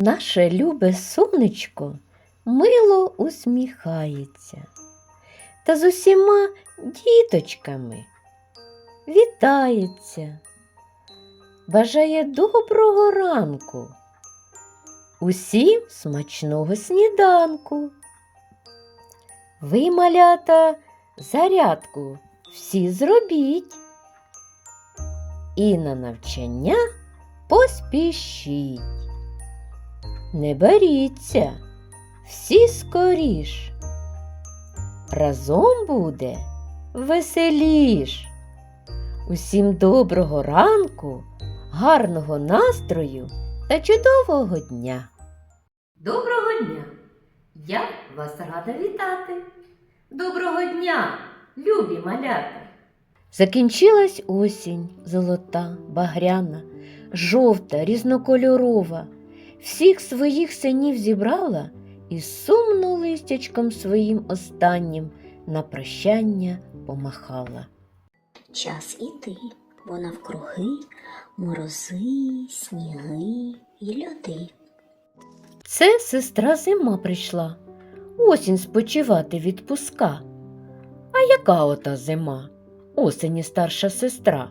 Наше любе сонечко мило усміхається та з усіма діточками вітається, бажає доброго ранку, усім смачного сніданку. Ви, малята, зарядку всі зробіть і на навчання поспішіть. Не боріться, всі скоріш. Разом буде веселіш. Усім доброго ранку, гарного настрою та чудового дня. Доброго дня! Я вас рада вітати. Доброго дня, любі малята! Закінчилась осінь золота, багряна, жовта, різнокольорова. Всіх своїх синів зібрала і сумно листячком своїм останнім на прощання помахала. Час іти, бо навкруги морози, сніги й льоди. Це сестра зима прийшла, осінь спочивати відпуска. А яка ота зима? Осені старша сестра.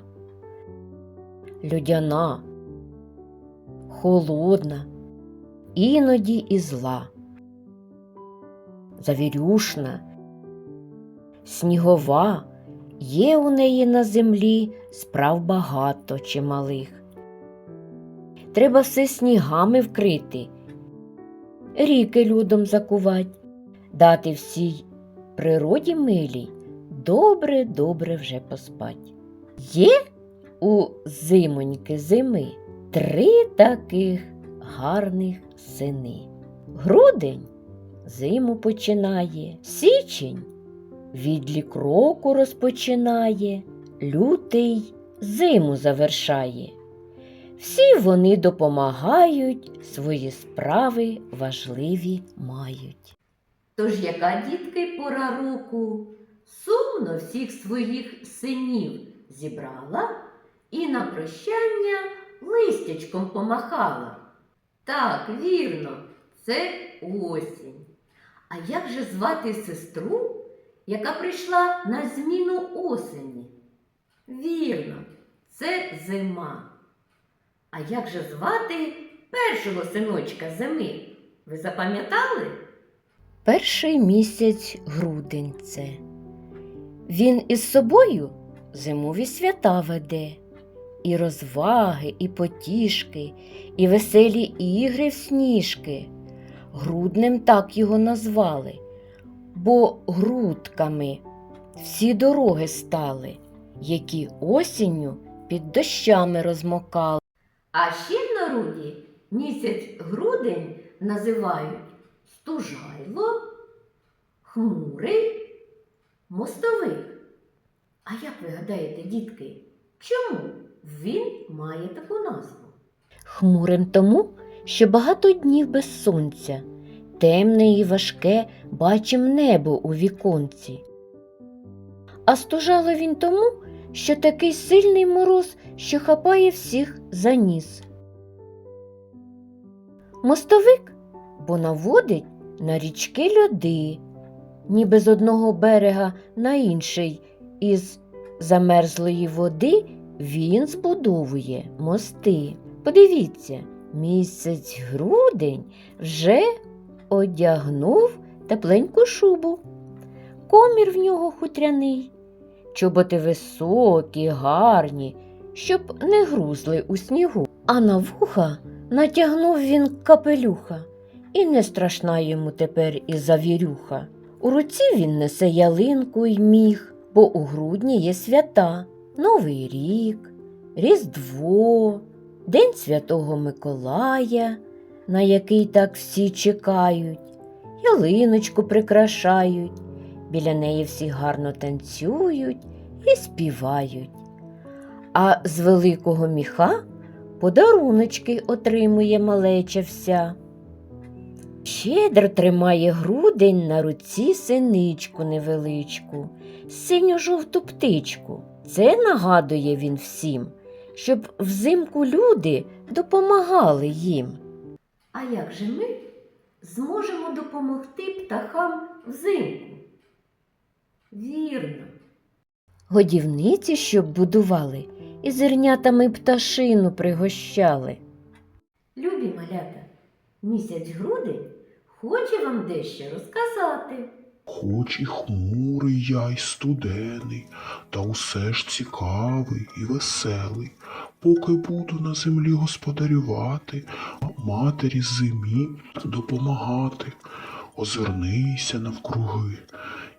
Людяна, холодна, іноді і зла. Завірюшна, снігова, є у неї на землі справ багато чималих. Треба все снігами вкрити ріки льодом закувать, дати всій природі милій добре, добре вже поспать. Є у зимоньки зими три таких гарних сини. Грудень зиму починає, січень відлік року розпочинає, лютий зиму завершає. Всі вони допомагають, свої справи важливі мають. Тож яка дітки пора року? Сумно всіх своїх синів зібрала і на прощання листячком помахала. Так, вірно, це осінь. А як же звати сестру, яка прийшла на зміну осені? Вірно, це зима. А як же звати першого синочка зими? Ви запам'ятали? Перший місяць грудень це. Він із собою зимові свята веде, і розваги, і потішки, і веселі ігри в сніжки. Груднем так його назвали, бо грудками всі дороги стали, які осінню під дощами розмокали. А ще в народі місяць грудень називають стужайло, хмурий, мостовик. А як ви гадаєте, дітки, чому він має таку назву? Хмурим тому, що багато днів без сонця, темне і важке бачим небо у віконці. А стужало він тому, що такий сильний мороз, що хапає всіх за ніс. Мостовик, бо наводить на річки льоди, ніби з одного берега на інший із замерзлої води він збудовує мости. Подивіться, місяць грудень вже одягнув тепленьку шубу, комір в нього хутряний, чоботи високі, гарні, щоб не грузли у снігу. А на вуха натягнув він капелюха, і не страшна йому тепер і завірюха. У руці він несе ялинку й міг, бо у грудні є свята, Новий рік, Різдво, День Святого Миколая, на який так всі чекають, ялиночку прикрашають, біля неї всі гарно танцюють і співають. А з великого міха подаруночки отримує малеча вся. Щедро тримає грудень на руці синичку невеличку, синьо-жовту птичку. Це нагадує він всім, щоб взимку люди допомагали їм. А як же ми зможемо допомогти птахам взимку? Вірно. Годівниці, щоб будували, і зернятами пташину пригощали. Любі малята, місяць грудень хоче вам дещо розказати. Хоч і хмурий я, й студений, та усе ж цікавий і веселий, поки буду на землі господарювати, матері зимі допомагати. Озирнися навкруги,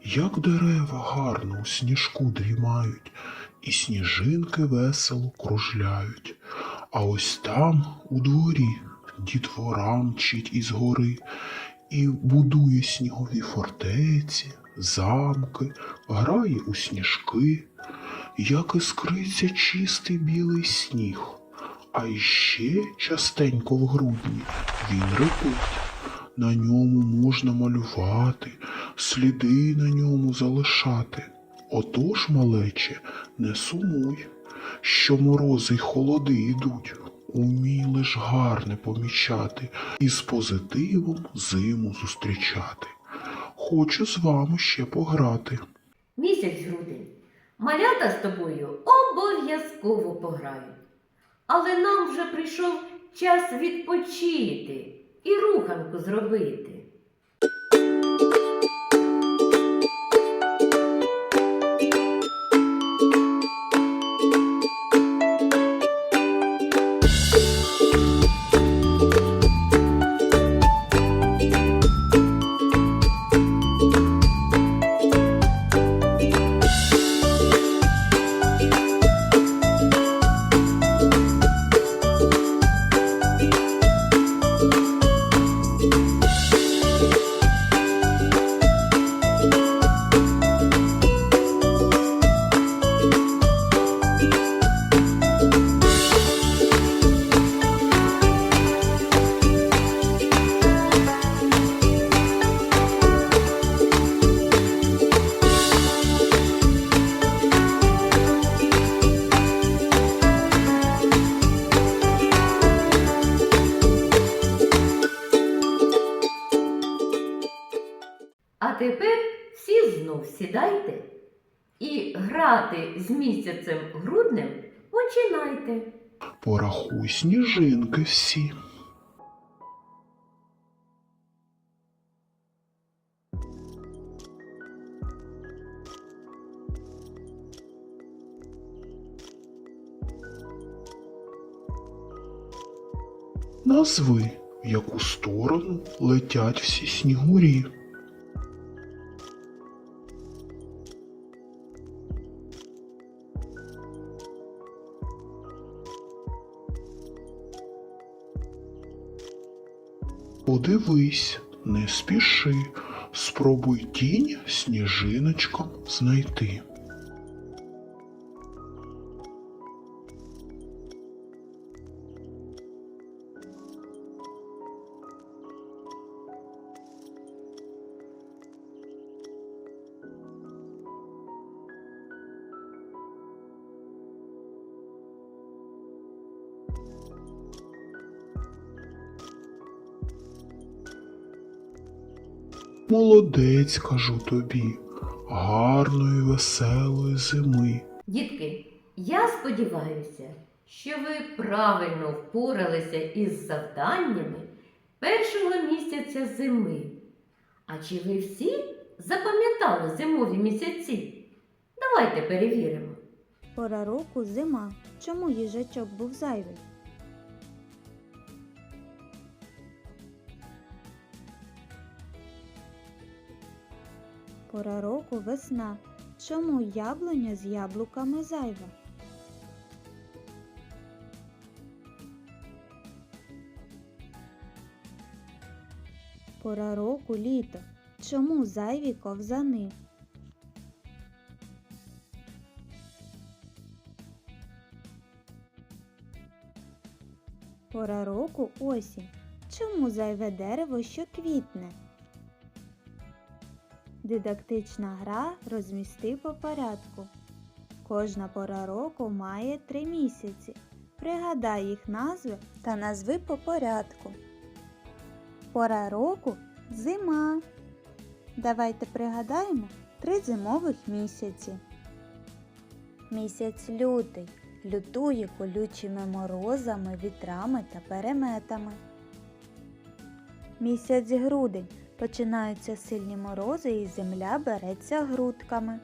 як дерева гарно у сніжку дрімають, і сніжинки весело кружляють. А ось там, у дворі, дітвора мчить із гори, і будує снігові фортеці, замки, грає у сніжки, як іскриться чистий білий сніг. А іще частенько в грудні він репить. На ньому можна малювати, сліди на ньому залишати. Отож, малече, не сумуй, що морози й холоди йдуть. Умій лиш гарне помічати і з позитивом зиму зустрічати. Хочу з вами ще пограти. Місяць грудень. Малята з тобою обов'язково пограють. Але нам вже прийшов час відпочити і руханку зробити. Сідайте і грати з місяцем груднем починайте. Порахуй сніжинки всі. Назви, в яку сторону летять всі снігурі. Подивись, не спіши, спробуй тінь сніжиночком знайти. Молодець, кажу тобі, гарної, веселої зими. Дітки, я сподіваюся, що ви правильно впоралися із завданнями першого місяця зими. А чи ви всі запам'ятали зимові місяці? Давайте перевіримо. Пора року зима. Чому їжачок був зайвий? Пора року весна. Чому яблуня з яблуками зайва? Пора року літо. Чому зайві ковзани? Пора року осінь. Чому зайве дерево, що квітне? Дидактична гра розмісти по порядку. Кожна пора року має три місяці. Пригадай їх назви та назви по порядку. Пора року зима. Давайте пригадаємо три зимових місяці. Місяць лютий лютує колючими морозами, вітрами та переметами. Місяць грудень починаються сильні морози і земля береться грудками.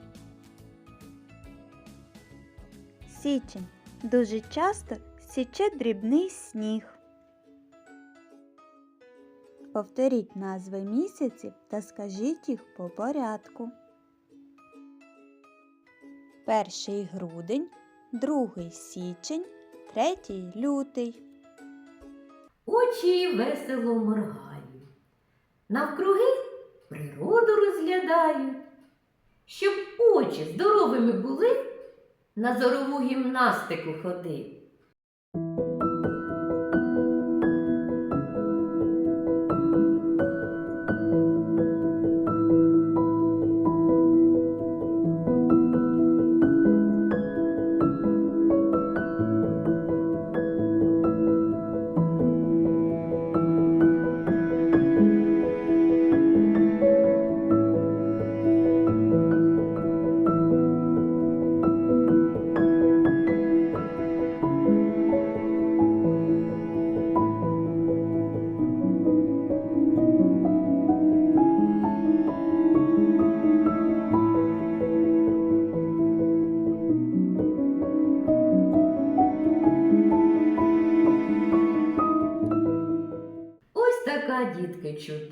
Січень дуже часто січе дрібний сніг. Повторіть назви місяців та скажіть їх по порядку. Перший грудень, другий січень, третій лютий. Очі весело моргають, навкруги природу розглядають. Щоб очі здоровими були, на зорову гімнастику ходи.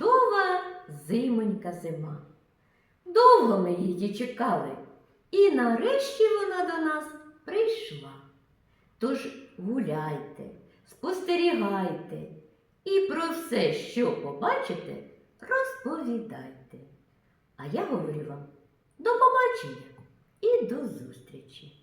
Чудова зимонька зима. Довго ми її чекали, і нарешті вона до нас прийшла. Тож гуляйте, спостерігайте і про все, що побачите, розповідайте. А я говорю вам до побачення і до зустрічі!